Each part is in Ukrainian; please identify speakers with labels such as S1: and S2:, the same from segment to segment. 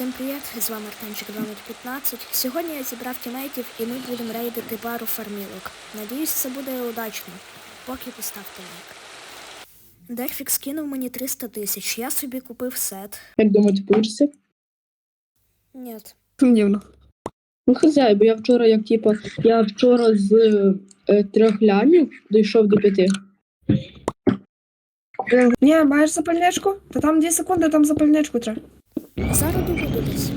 S1: Всім привіт! З вами Артемчик 1215. Сьогодні я зібрав тімейтів і ми будемо рейдити пару фармілок. Надіюсь, це буде удачно. Поки поставте лайк. Дерфік скинув мені 300 тисяч. Я собі купив сет.
S2: Як думаєте, получиться?
S1: Ні.
S3: Сумнівно.
S2: Ну, хазяй, бо я вчора, як типа, я вчора з е, трьох лямів дійшов до п'яти.
S3: Ні, маєш запальничку? Та там 2 секунди, там запальничку треба.
S1: Зараз добуду десь.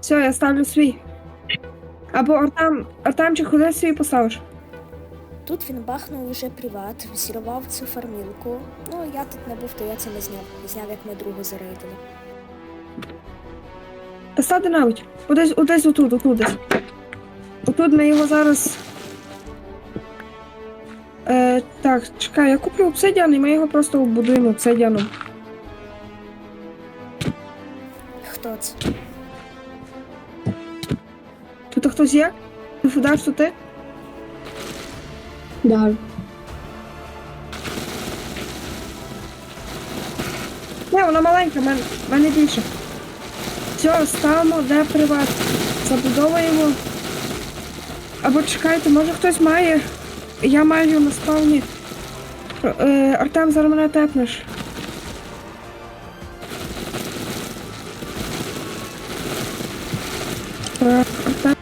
S3: Все, я ставлю свій. Або Артем, Артемчик, куди свій поставиш?
S1: Тут він бахнув уже приват, взірвав цю фармілку. Ну, я тут не був, то я це не зняв. Зняв, як ми другу зарейдили.
S3: Та стати навіть. Одесь, одесь отут, отут десь. Отут ми його зараз. Е, так, чекай, я куплю обсидіан і ми його просто оббудуємо обсидіаном.
S1: Хто це?
S3: Тут хтось є? Ти фудаш, то ти?
S2: Да.
S3: Ні, вона маленька, в мене, в мене більше. Все, ставимо, де приват. Забудовуємо. Або чекайте, може хтось має. Я маю на спавні. Е, Артем, зараз мене тепнеш. Е, Артем.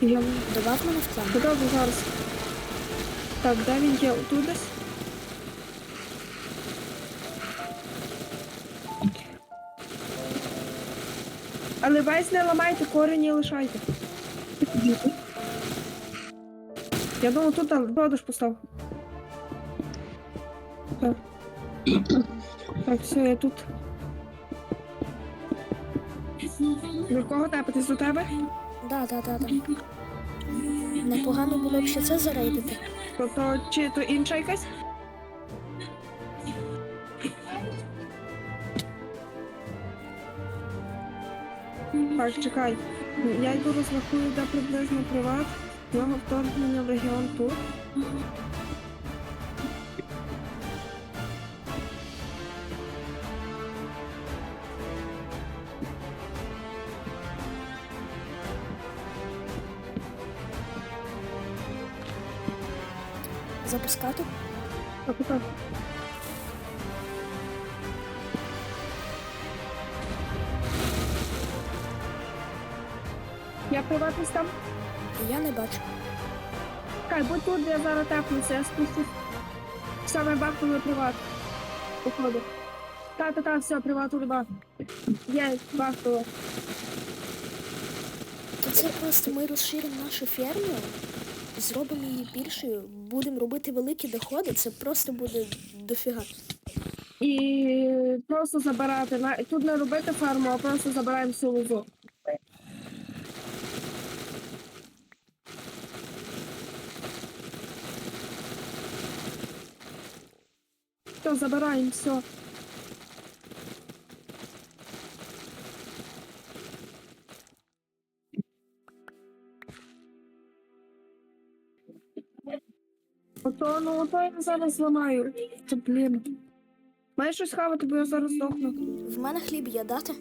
S3: Я
S1: Добав мене в план.
S3: Добре, зараз. Так, де він є? Отут десь? Але весь не ламайте, корені лишайте. Я думаю, тут там продаж постав. Так. Так, все, я тут. До кого тепатись до тебе?
S1: Да, да, да, да. Непогано було б ще це зарейдити.
S3: Тобто, чи то інша якась? Так, чекай. Я йду розрахую, де приблизно приват. Його вторгнення в регіон тут.
S1: Запускати?
S3: Так, так. Я приватний там.
S1: Я не бачу.
S3: Чекай, будь тут, я зараз тепнуся, я спустюсь. Все, ми бахнули приват. Походу. Та-та-та, все, приват уриба. Є, бахнуло.
S1: То це просто ми розширимо нашу ферму, зробимо її більшою, будемо робити великі доходи, це просто буде дофіга.
S3: І просто забирати. Тут не робити ферму, а просто забираємо всю лозу. Все, забираємо, все. Ото, ну ото я зараз зламаю. Це блін. Маєш щось хавати, бо я зараз здохну.
S1: В мене хліб є дати.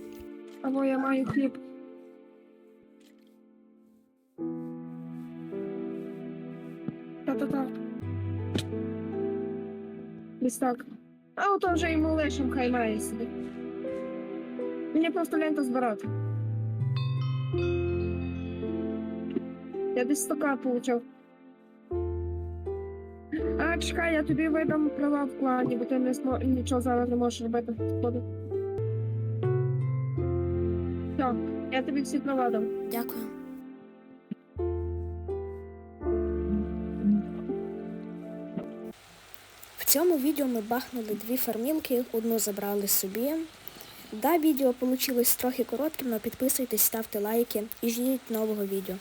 S3: Або я маю хліб. Та-та-та. Десь. А ото вже йому лишим, хай має собі. Мені просто лента збирати. Я десь стока получав. А, чекай, я тобі видам права в клані, бо ти не смо... нічого зараз не можеш робити. Походу. Все, я тобі всі права дам.
S1: Дякую. Цьому відео ми бахнули дві фармілки, одну забрали собі. Да, відео вийшло трохи коротким, але підписуйтесь, ставте лайки і ждіть нового відео.